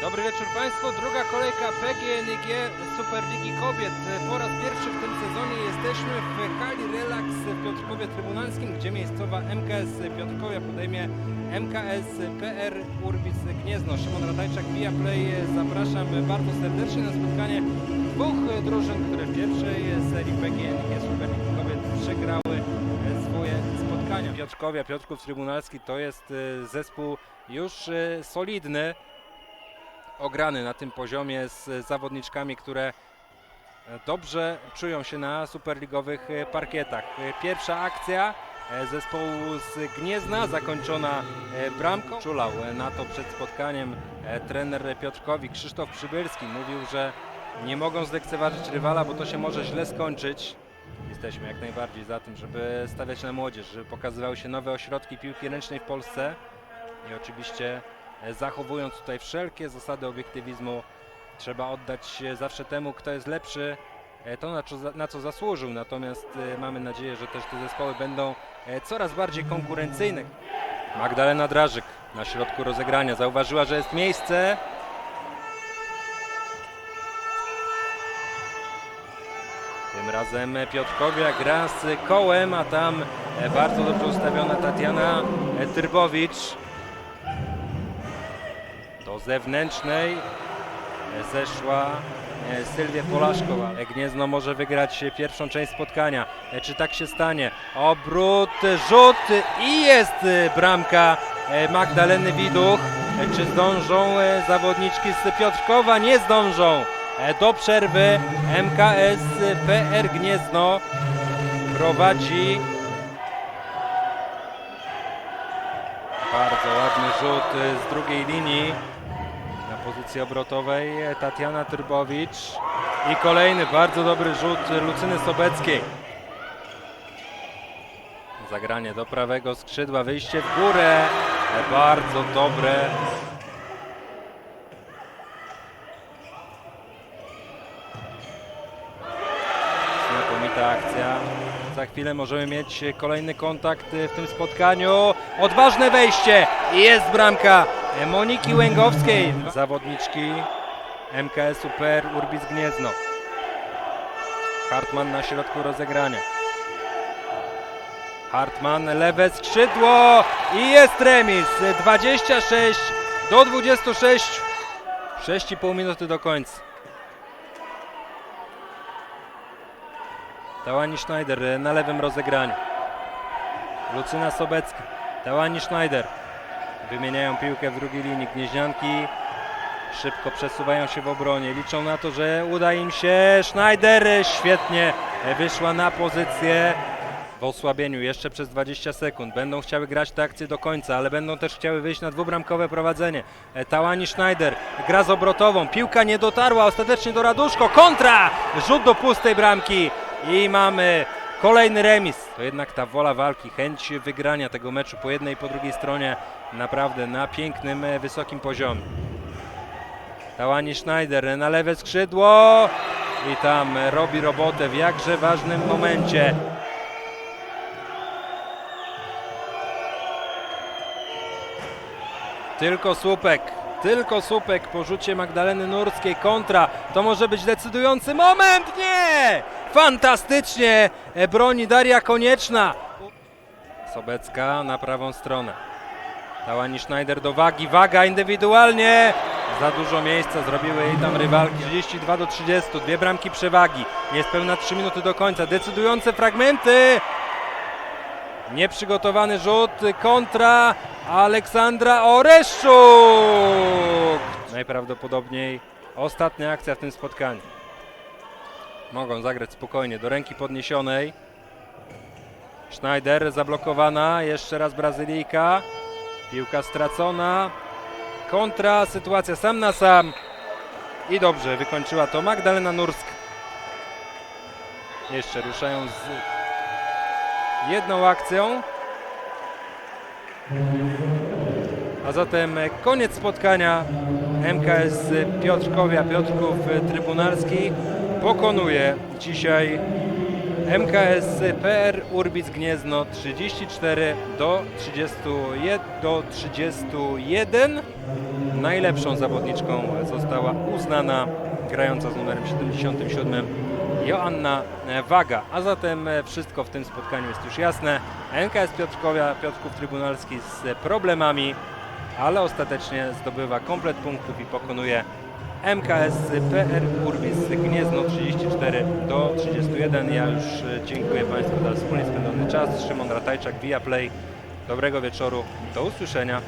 Dobry wieczór Państwu. Druga kolejka PGNiG Superligi Kobiet. Po raz pierwszy w tym sezonie jesteśmy w hali Relax w Piotrkowie Trybunalskim, gdzie miejscowa MKS Piotrkowie podejmie MKS PR Urbis Gniezno. Szymon Ratajczak, Via Play. Zapraszam bardzo serdecznie na spotkanie dwóch drużyn, które w pierwszej serii PGNiG Superligi Kobiet przegrały swoje spotkania. Piotrkowia, Piotrków Trybunalski to jest e, zespół już e, solidny ograny na tym poziomie z zawodniczkami, które dobrze czują się na superligowych parkietach. Pierwsza akcja e, zespołu z Gniezna zakończona e, bramką. Czulał e, na to przed spotkaniem trener Piotrkowi Krzysztof Przybylski. Mówił, że nie mogą zlekceważyć rywala, bo to się może źle skończyć. Jesteśmy jak najbardziej za tym, żeby stawiać na młodzież, żeby pokazywały się nowe ośrodki piłki ręcznej w Polsce i oczywiście zachowując tutaj wszelkie zasady obiektywizmu, trzeba oddać się zawsze temu, kto jest lepszy, e, to na co, na co zasłużył. Natomiast e, mamy nadzieję, że też te zespoły będą e, coraz bardziej konkurencyjne. Magdalena Drażyk na środku rozegrania zauważyła, że jest miejsce. Tym razem Piotrkowia gra z kołem, a tam e, bardzo dobrze ustawiona Tatiana e, Zewnętrznej e, zeszła e, Sylwia Polaszko, ale Gniezno może wygrać pierwszą część spotkania. E, Czy tak się stanie? Obrót, rzut i jest bramka Magdaleny Widuch. Czy zdążą zawodniczki z Piotrkowa? Nie zdążą. Do przerwy MKS PR Gniezno prowadzi Bardzo ładny rzut z drugiej linii pozycji obrotowej Tatiana Tyrbowicz i kolejny bardzo dobry rzut Lucyny Sobeckiej. Zagranie do prawego skrzydła, wyjście w górę, bardzo dobre. Znakomita akcja. Za chwilę możemy mieć kolejny kontakt w tym spotkaniu. Odważne wejście i jest bramka Moniki Łęgowskiej, zawodniczki MKS-u PR Urbis Gniezno. Hartman na środku rozegrania. Hartman, lewe skrzydło i jest remis. 26 do 26. 6,5 minuty do końca. Tałani Schneider e, na lewym rozegraniu. Lucyna Sobecka. Tałani Schneider. Wymieniają piłkę w drugiej linii. Gnieźnianki szybko przesuwają się w obronie. Liczą na to, że uda im się. Schneider świetnie wyszła na pozycję w osłabieniu jeszcze przez 20 sekund. Będą chciały grać tę akcję do końca, ale będą też chciały wyjść na dwubramkowe prowadzenie. E, Tałani Schneider gra z obrotową. Piłka nie dotarła ostatecznie do Raduszko. Kontra! Rzut do pustej bramki. I mamy kolejny remis. To jednak ta wola walki, chęć wygrania tego meczu po jednej i po drugiej stronie naprawdę na pięknym, e, wysokim poziomie. Tałani Schneider na lewe skrzydło i tam robi robotę w jakże ważnym momencie. Tylko słupek, tylko słupek po rzucie Magdaleny Nurskiej kontra. To może być decydujący moment. Nie! Fantastycznie e, broni Daria Konieczna. Sobecka na prawą stronę. Tałani Schneider do wagi. Waga indywidualnie. Za dużo miejsca zrobiły jej tam rywalki. 32 do 30. Dwie bramki przewagi. Niespełna 3 minuty do końca. Decydujące fragmenty. Nieprzygotowany rzut kontra Aleksandra Oreszczuk. Najprawdopodobniej ostatnia akcja w tym spotkaniu. Mogą zagrać spokojnie do ręki podniesionej. Schneider zablokowana, jeszcze raz Brazylijka. Piłka stracona. Kontra, sytuacja sam na sam. I dobrze, wykończyła to Magdalena Nurska. Jeszcze ruszają z jedną akcją. A zatem koniec spotkania. MKS Piotrkowia, Piotrków Trybunalski pokonuje dzisiaj MKS PR Urbis Gniezno 34 do 31 do 31. najlepszą zawodniczką została uznana grająca z numerem 77 Joanna Waga. A zatem e, wszystko w tym spotkaniu jest już jasne. NKS Piotrkowia, Piotrków Trybunalski z problemami, ale ostatecznie zdobywa komplet punktów i pokonuje MKS PR Urbis Gniezno 34 do 31. Ja już e, dziękuję Państwu za wspólnie spędzony czas. Szymon Ratajczak, Via Play. Dobrego wieczoru, do usłyszenia.